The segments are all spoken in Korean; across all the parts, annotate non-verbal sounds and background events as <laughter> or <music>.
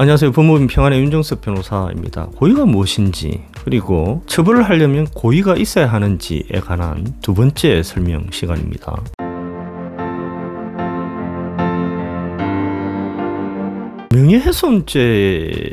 안녕하세요. 법무부 평안의 윤정섭 변호사입니다. 고의가 무엇인지 그리고 처벌을 하려면 고의가 있어야 하는지에 관한 두 번째 설명 시간입니다. 명예훼손죄에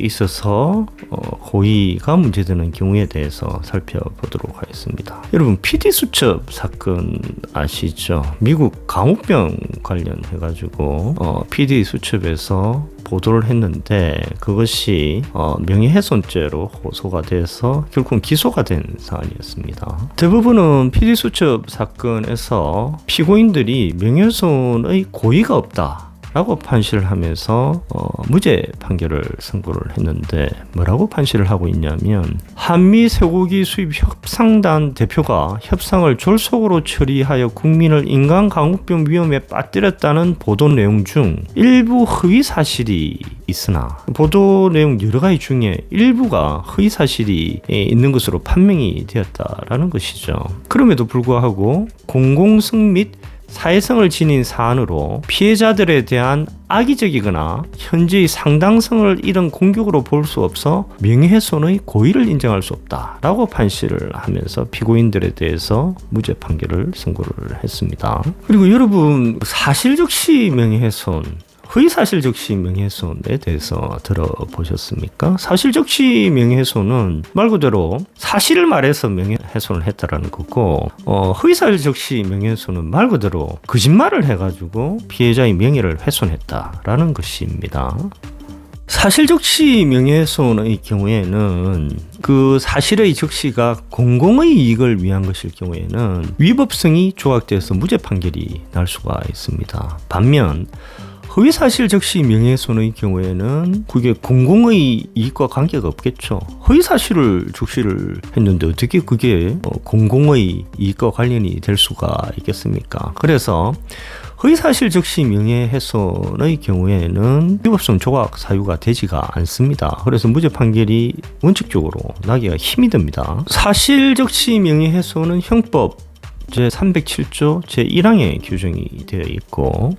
있어서 어, 고의가 문제되는 경우에 대해서 살펴보도록 하겠습니다. 여러분 PD 수첩 사건 아시죠? 미국 강우병 관련해 가지고 어, PD 수첩에서 보도를 했는데 그것이 어, 명예훼손죄로 호소가 돼서 결국 기소가 된 사안이었습니다. 대부분은 PD 수첩 사건에서 피고인들이 명예훼손의 고의가 없다. 라고 판시를 하면서 어, 무죄 판결을 선고를 했는데 뭐라고 판시를 하고 있냐면 한미 쇠고기 수입 협상단 대표가 협상을 졸속으로 처리하여 국민을 인간 강우병 위험에 빠뜨렸다는 보도 내용 중 일부 허위 사실이 있으나 보도 내용 여러 가지 중에 일부가 허위 사실이 있는 것으로 판명이 되었다라는 것이죠. 그럼에도 불구하고 공공성 및 사회성을 지닌 사안으로 피해자들에 대한 악의적이거나 현재의 상당성을 잃은 공격으로 볼 수 없어 명예훼손의 고의를 인정할 수 없다라고 판시를 하면서 피고인들에 대해서 무죄 판결을 선고를 했습니다. 그리고 여러분 사실적시 명예훼손 허위사실적시 명예훼손에 대해서 들어보셨습니까? 사실적시 명예훼손은 말 그대로 사실을 말해서 명예훼손을 했다라는 거고 어, 허위사실적시 명예훼손은 말 그대로 거짓말을 해가지고 피해자의 명예를 훼손했다라는 것입니다. 사실적시 명예훼손의 경우에는 그 사실의 적시가 공공의 이익을 위한 것일 경우에는 위법성이 조각돼서 무죄 판결이 날 수가 있습니다. 반면 허위 사실 적시 명예훼손의 경우에는 그게 공공의 이익과 관계가 없겠죠. 허위 사실을 적시를 했는데 어떻게 그게 어, 공공의 이익과 관련이 될 수가 있겠습니까? 그래서 허위사실 적시 명예훼손의 경우에는 위법성 조각 사유가 되지가 않습니다. 그래서 무죄 판결이 원칙적으로 나기가 힘이 듭니다. 사실 적시 명예훼손은 형법 제 307조 제 1항에 규정이 되어 있고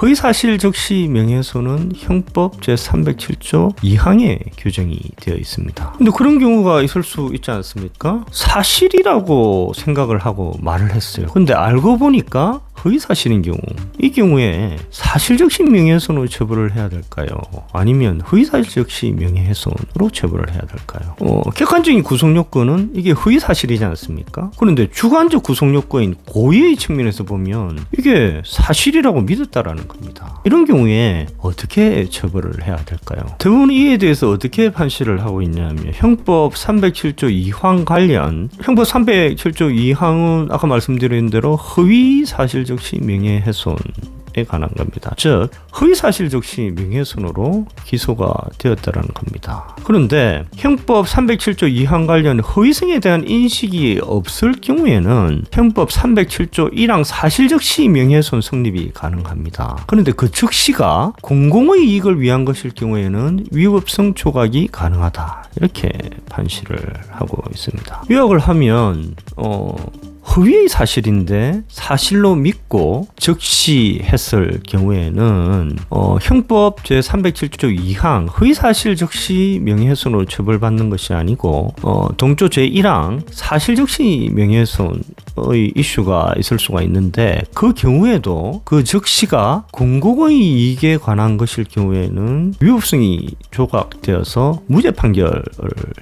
허위사실 적시 명예훼손은 형법 제 307조 2항에 규정이 되어 있습니다. 근데 그런 경우가 있을 수 있지 않습니까? 사실이라고 생각을 하고 말을 했어요. 근데 알고 보니까 허위 사실인 경우 이 경우에 사실적시 명예훼손으로 처벌을 해야 될까요? 아니면 허위 사실적시 명예훼손으로 처벌을 해야 될까요? 어, 객관적인 구속 요건은 이게 허위 사실이지 않습니까? 그런데 주관적 구속 요건인 고의의 측면에서 보면 이게 사실이라고 믿었다라는 겁니다. 이런 경우에 어떻게 처벌을 해야 될까요? 대부분 이에 대해서 어떻게 판시를 하고 있냐면 형법 307조 2항 관련 형법 307조 2항은 아까 말씀드린 대로 허위 사실적 적시 명예훼손에 관한 겁니다. 즉 허위사실 적시 명예훼손으로 기소가 되었다는 겁니다. 그런데 형법 307조 2항 관련 허위성에 대한 인식이 없을 경우에는 형법 307조 1항 사실적시 명예훼손 성립이 가능합니다. 그런데 그 즉시가 공공의 이익을 위한 것일 경우에는 위법성 조각이 가능하다. 이렇게 판시를 하고 있습니다. 요약을 하면 어 허위의 사실인데 사실로 믿고 적시했을 경우에는 어, 형법 제 307조 2항 허위 사실 적시 명예훼손으로 처벌받는 것이 아니고 어, 동조 제 1항 사실 적시 명예훼손의 이슈가 있을 수가 있는데 그 경우에도 그 적시가 공공의 이익에 관한 것일 경우에는 위법성이 조각되어서 무죄 판결을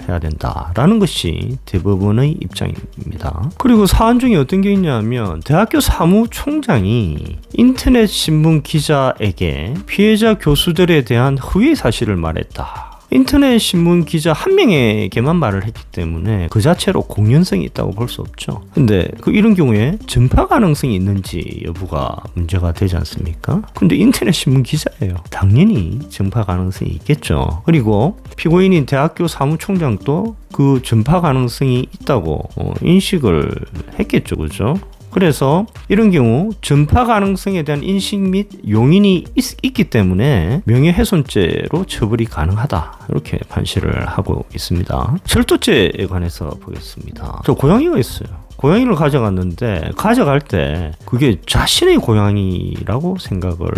해야 된다라는 것이 대부분의 입장입니다. 그리고 사 사안 중에 어떤 게 있냐면 대학교 사무총장이 인터넷 신문 기자에게 피해자 교수들에 대한 허위 사실을 말했다. 인터넷 신문 기자 한 명에게만 말을 했기 때문에 그 자체로 공연성이 있다고 볼 수 없죠. 근데 그 이런 경우에 전파 가능성이 있는지 여부가 문제가 되지 않습니까? 근데 인터넷 신문 기자예요. 당연히 전파 가능성이 있겠죠. 그리고 피고인인 대학교 사무총장도 그 전파 가능성이 있다고 어, 인식을 했겠죠. 그죠? 그래서 이런 경우 전파 가능성에 대한 인식 및 용인이 있, 기 때문에 명예훼손죄로 처벌이 가능하다 이렇게 판시를 하고 있습니다. 철도죄에 관해서 보겠습니다. 저 고양이가 있어요. 고양이를 가져갔는데 가져갈 때 그게 자신의 고양이라고 생각을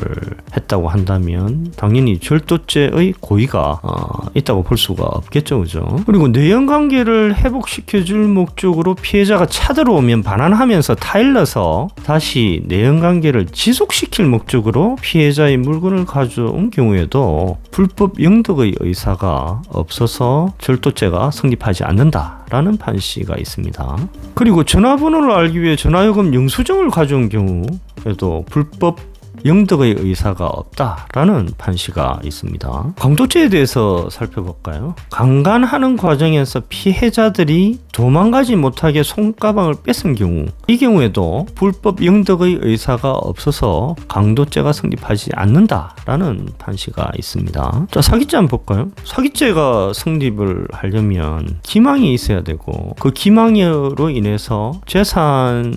했다고 한다면 당연히 절도죄의 고의가 어, 있다고 볼 수가 없겠죠, 그죠? 그리고 내연 관계를 회복시켜줄 목적으로 피해자가 찾아오면 반환하면서 타일러서 다시 내연 관계를 지속시킬 목적으로 피해자의 물건을 가져온 경우에도 불법 영덕의 의사가 없어서 절도죄가 성립하지 않는다 라는 판시가 있습니다. 그리고 전화번호를 알기 위해 전화요금 영수증을 가져온 경우에도 불법 영덕의 의사가 없다라는 판시가 있습니다. 강도죄에 대해서 살펴볼까요? 강간하는 과정에서 피해자들이 도망가지 못하게 손가방을 뺏은 경우 이 경우에도 불법 영덕의 의사가 없어서 강도죄가 성립하지 않는다라는 판시가 있습니다. 자 사기죄 한번 볼까요? 사기죄가 성립을 하려면 기망이 있어야 되고 그 기망으로 인해서 재산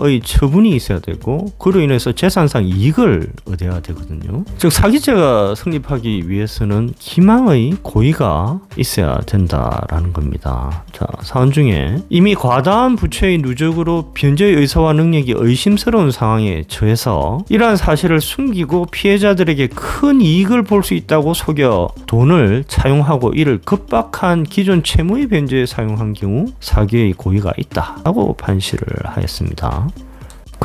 의 처분이 있어야 되고 그로 인해서 재산상 이익을 얻어야 되거든요. 즉 사기죄가 성립하기 위해서는 기망의 고의가 있어야 된다라는 겁니다. 자 사안 중에 이미 과다한 부채의 누적으로 변제의 의사와 능력이 의심스러운 상황에 처해서 이러한 사실을 숨기고 피해자들에게 큰 이익을 볼 수 있다고 속여 돈을 차용하고 이를 급박한 기존 채무의 변제에 사용한 경우 사기의 고의가 있다라고 판시를 하였습니다.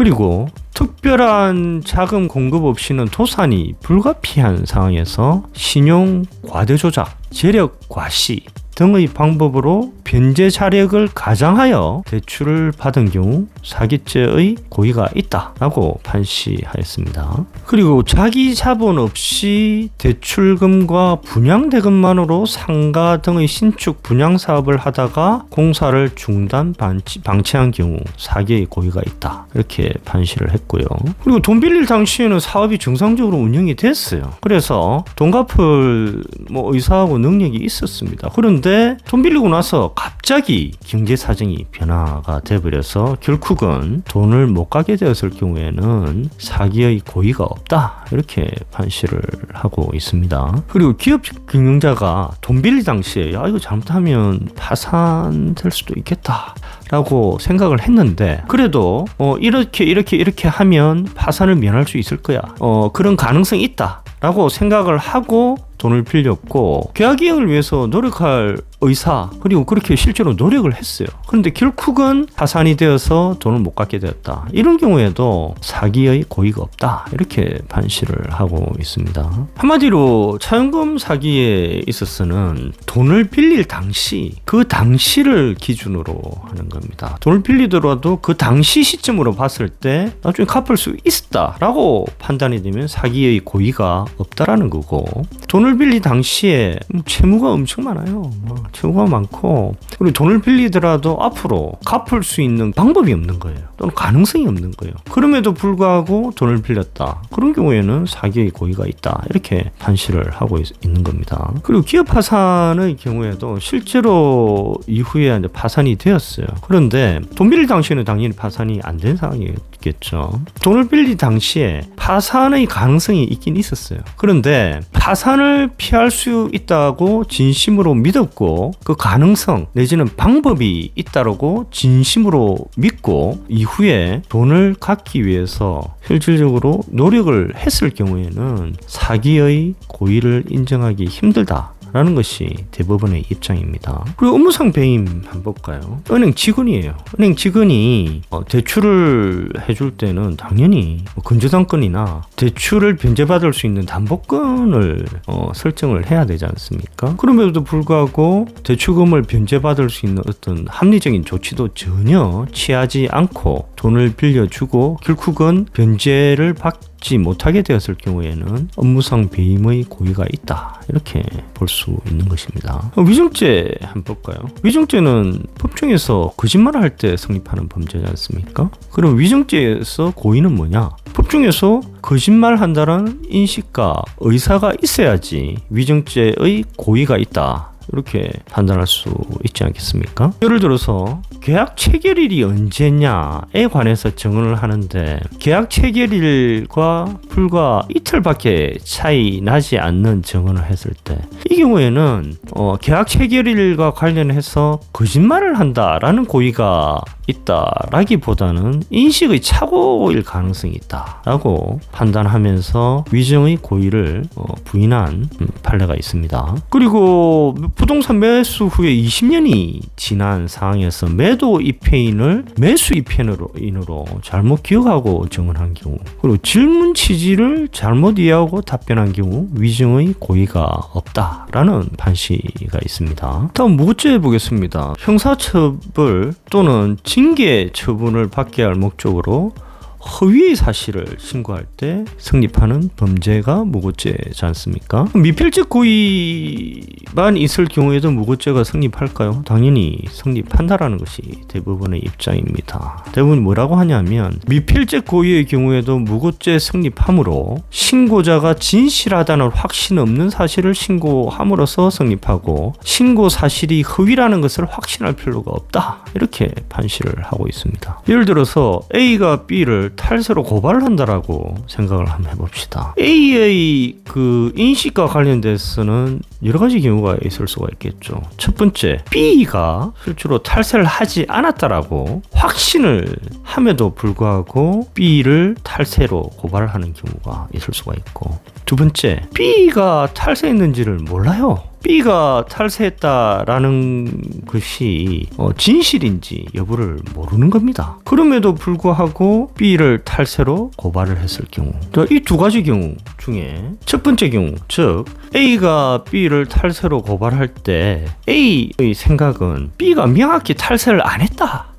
그리고 특별한 자금 공급 없이는 도산이 불가피한 상황에서 신용 과대 조작, 재력 과시 등의 방법으로 변제 자력을 가장하여 대출을 받은 경우 사기죄의 고의가 있다라고 판시하였습니다. 그리고 자기 자본 없이 대출금과 분양대금만으로 상가 등의 신축 분양 사업을 하다가 공사를 중단 방치, 방치한 경우 사기의 고의가 있다 이렇게 판시를 했고요. 그리고 돈 빌릴 당시에는 사업이 정상적으로 운영이 됐어요. 그래서 돈 갚을 뭐 의사하고 능력이 있었습니다. 그런데 돈 빌리고 나서 갑자기 경제 사정이 변화가 돼버려서 결국은 돈을 못 가게 되었을 경우에는 사기의 고의가 없다 이렇게 판시를 하고 있습니다. 그리고 기업 경영자가 돈 빌릴 당시에 야 이거 잘못하면 파산될 수도 있겠다. 라고 생각을 했는데 그래도 어 이렇게 이렇게 이렇게 하면 파산을 면할 수 있을 거야 어 그런 가능성이 있다 라고 생각을 하고 돈을 빌렸고 계약 이행을 위해서 노력할 의사 그리고 그렇게 실제로 노력을 했어요. 그런데 결국은 파산이 되어서 돈을 못 갚게 되었다. 이런 경우에도 사기의 고의가 없다. 이렇게 판시를 하고 있습니다. 한마디로 차용금 사기에 있어서는 돈을 빌릴 당시 그 당시를 기준으로 하는 겁니다. 돈을 빌리더라도 그 당시 시점으로 봤을 때 나중에 갚을 수 있었다라고 판단이 되면 사기의 고의가 없다라는 거고 돈을 빌리 당시에 채무가 엄청 많아요. 뭐 채무가 많고 그리고 돈을 빌리더라도 앞으로 갚을 수 있는 방법이 없는 거예요. 또는 가능성이 없는 거예요. 그럼에도 불구하고 돈을 빌렸다. 그런 경우에는 사기의 고의가 있다. 이렇게 판시를 하고 있, 는 겁니다. 그리고 기업 파산의 경우에도 실제로 이후에 파산이 되었어요. 그런데 돈 빌릴 당시에는 당연히 파산이 안 된 상황이 겠죠. 돈을 빌릴 당시에 파산의 가능성이 있긴 있었어요. 그런데 파산을 피할 수 있다고 진심으로 믿었고 그 가능성 내지는 방법이 있다고 진심으로 믿고 이후에 돈을 갖기 위해서 실질적으로 노력을 했을 경우에는 사기의 고의를 인정하기 힘들다. 라는 것이 대부분의 입장입니다. 그리고 업무상 배임 한번 볼까요? 은행 직원이에요. 은행 직원이 어, 대출을 해줄 때는 당연히 뭐 근저당권이나 대출을 변제받을 수 있는 담보권을 어, 설정을 해야 되지 않습니까? 그럼에도 불구하고 대출금을 변제받을 수 있는 어떤 합리적인 조치도 전혀 취하지 않고 돈을 빌려주고 결국은 변제를 받 지 못하게 되었을 경우에는 업무상 배임의 고의가 있다 이렇게 볼 수 있는 것입니다. 위증죄 한번 볼까요? 위증죄는 법정에서 거짓말을 할 때 성립하는 범죄지 않습니까? 그럼 위증죄에서 고의는 뭐냐? 법정에서 거짓말 한다는 인식과 의사가 있어야지 위증죄의 고의가 있다. 이렇게 판단할 수 있지 않겠습니까? 예를 들어서 계약 체결일이 언제냐에 관해서 정언을 하는데 계약 체결일과 불과 이틀밖에 차이 나지 않는 정언을 했을 때 이 경우에는 어, 계약 체결일과 관련해서 거짓말을 한다라는 고의가 있다라기보다는 인식의 착오일 가능성이 있다라고 판단하면서 위정의 고의를 어, 부인한 음, 판례가 있습니다. 그리고 부동산 매수 후에 20년이 지난 상황에서 매도 입회인을 매수 입회인으로 인으로 잘못 기억하고 증언한 경우 그리고 질문 취지를 잘못 이해하고 답변한 경우 위증의 고의가 없다라는 판시가 있습니다. 다음 무고죄 보겠습니다. 형사처벌 또는 징계 처분을 받게 할 목적으로 허위의 사실을 신고할 때 성립하는 범죄가 무고죄지 않습니까? 미필적 고의만 있을 경우에도 무고죄가 성립할까요? 당연히 성립한다라는 것이 대부분의 입장입니다. 대부분 뭐라고 하냐면 미필적 고의의 경우에도 무고죄 성립하므로 신고자가 진실하다는 확신 없는 사실을 신고함으로써 성립하고 신고 사실이 허위라는 것을 확신할 필요가 없다. 이렇게 판시를 하고 있습니다. 예를 들어서 A가 B를 탈세로 고발을 한다라고 생각을 한번 해봅시다. A의 그 인식과 관련돼서는 여러 가지 경우가 있을 수가 있겠죠. 첫 번째, B가 실제로 탈세를 하지 않았다라고 확신을 함에도 불구하고 B를 탈세로 고발을 하는 경우가 있을 수가 있고, 두 번째, B가 탈세했는지를 몰라요. B가 탈세했다라는 것이 어, 진실인지 여부를 모르는 겁니다. 그럼에도 불구하고 B를 탈세로 고발을 했을 경우, 이 두 가지 경우 중에 첫 번째 경우, 즉 A가 B를 탈세로 고발할 때 A의 생각은 B가 명확히 탈세를 안 했다.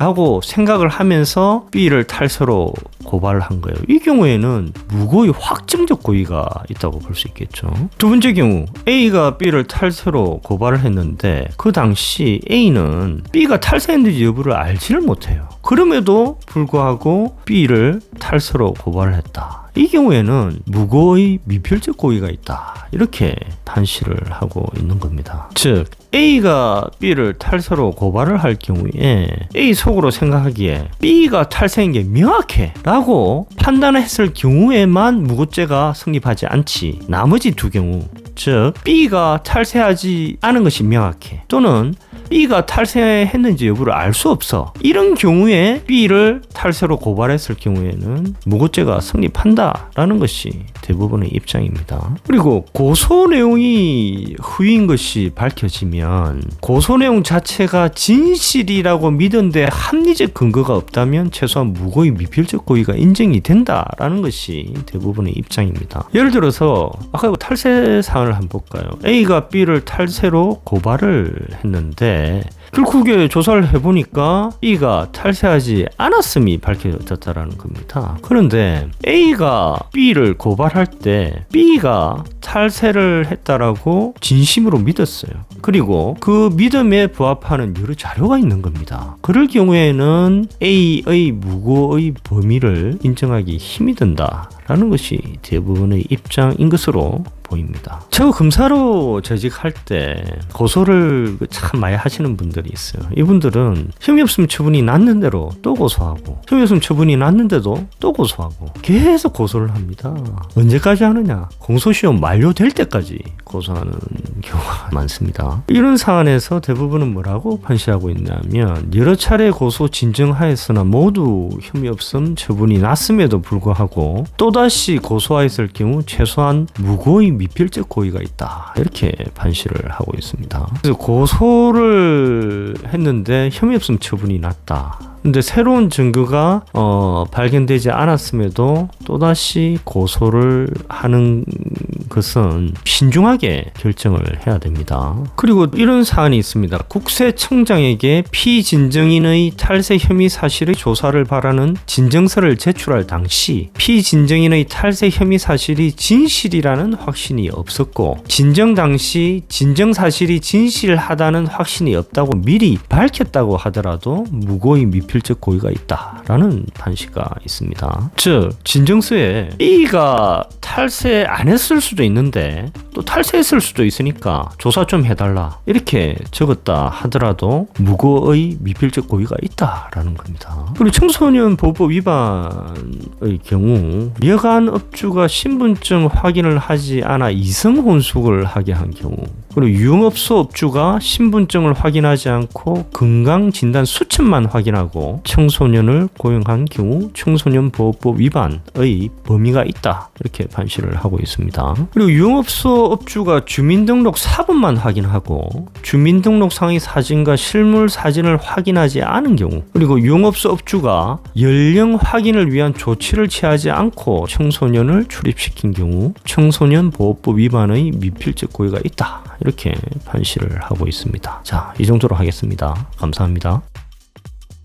라고 생각을 하면서 B를 탈세로 고발을 한 거예요. 이 경우에는 무고의 확정적 고의가 있다고 볼 수 있겠죠. 두 번째 경우 A가 B를 탈세로 고발을 했는데 그 당시 A는 B가 탈세했는지 여부를 알지를 못해요. 그럼에도 불구하고 B를 탈세로 고발을 했다. 이 경우에는 무고의 미필적 고의가 있다. 이렇게 판시를 하고 있는 겁니다. 즉, A가 B를 탈세로 고발을 할 경우에 A 속으로 생각하기에 B가 탈세인 게 명확해 라고 판단했을 경우에만 무고죄가 성립하지 않지 나머지 두 경우 즉 B가 탈세하지 않은 것이 명확해 또는 B가 탈세했는지 여부를 알 수 없어. 이런 경우에 B를 탈세로 고발했을 경우에는 무고죄가 성립한다라는 것이 대부분의 입장입니다. 그리고 고소 내용이 후인 것이 밝혀지면 고소 내용 자체가 진실이라고 믿은데 합리적 근거가 없다면 최소한 무고의 미필적 고의가 인정이 된다라는 것이 대부분의 입장입니다. 예를 들어서 아까 탈세 사안을 한번 볼까요? A가 B를 탈세로 고발을 했는데 결국에 조사를 해보니까 B가 탈세하지 않았음이 밝혀졌다라는 겁니다. 그런데 A가 B를 고발할 때 B가 탈세를 했다라고 진심으로 믿었어요. 그리고 그 믿음에 부합하는 여러 자료가 있는 겁니다. 그럴 경우에는 A의 무고의 범위를 인정하기 힘이 든다 라는 것이 대부분의 입장인 것으로 보입니다. 제가 검사로 재직할 때 고소를 참 많이 하시는 분들이 있어요. 이분들은 혐의 없음 처분이 났는 대로 또 고소하고 혐의 없음 처분이 났는데도 또 고소하고 계속 고소를 합니다. 언제까지 하느냐? 공소시효 만료될 때까지 고소하는 경우가 <laughs> 많습니다. 이런 사안에서 대부분은 뭐라고 판시하고 있냐면 여러 차례 고소 진정하였으나 모두 혐의 없음 처분이 났음에도 불구하고 또다시 고소하였을 경우 최소한 무고의 미필적 고의가 있다. 이렇게 판시를 하고 있습니다. 그래서 고소를 했는데 혐의 없음 처분이 났다. 근데 새로운 증거가 어, 발견되지 않았음에도 또다시 고소를 하는 것은 신중하게 결정을 해야 됩니다. 그리고 이런 사안이 있습니다. 국세청장에게 피진정인의 탈세 혐의 사실의 조사를 바라는 진정서를 제출할 당시 피진정인의 탈세 혐의 사실이 진실이라는 확신이 없었고 진정 당시 진정 사실이 진실하다는 확신이 없다고 미리 밝혔다고 하더라도 무고의 미필적 고의가 있다라는 판시가 있습니다. 즉 진정서에 B가 탈세 안 했을 수도 있는데 또 탈세 했을 수도 있으니까 조사 좀 해달라 이렇게 적었다 하더라도 무고의 미필적 고의가 있다라는 겁니다. 그리고 청소년 보호법 위반의 경우 여간 업주가 신분증 확인을 하지 않아 이성 혼숙을 하게 한 경우 그리고 유흥업소 업주가 신분증을 확인하지 않고 건강 진단 수첩만 확인하고 청소년을 고용한 경우 청소년 보호법 위반의 범위가 있다 이렇게 판시를 하고 있습니다. 그리고 유흥업소 업주가 주민등록 사본만 확인하고 주민등록상의 사진과 실물 사진을 확인하지 않은 경우 그리고 유흥업소 업주가 연령 확인을 위한 조치를 취하지 않고 청소년을 출입시킨 경우 청소년 보호법 위반의 미필적 고의가 있다 이렇게 판시를 하고 있습니다. 자, 이 정도로 하겠습니다. 감사합니다.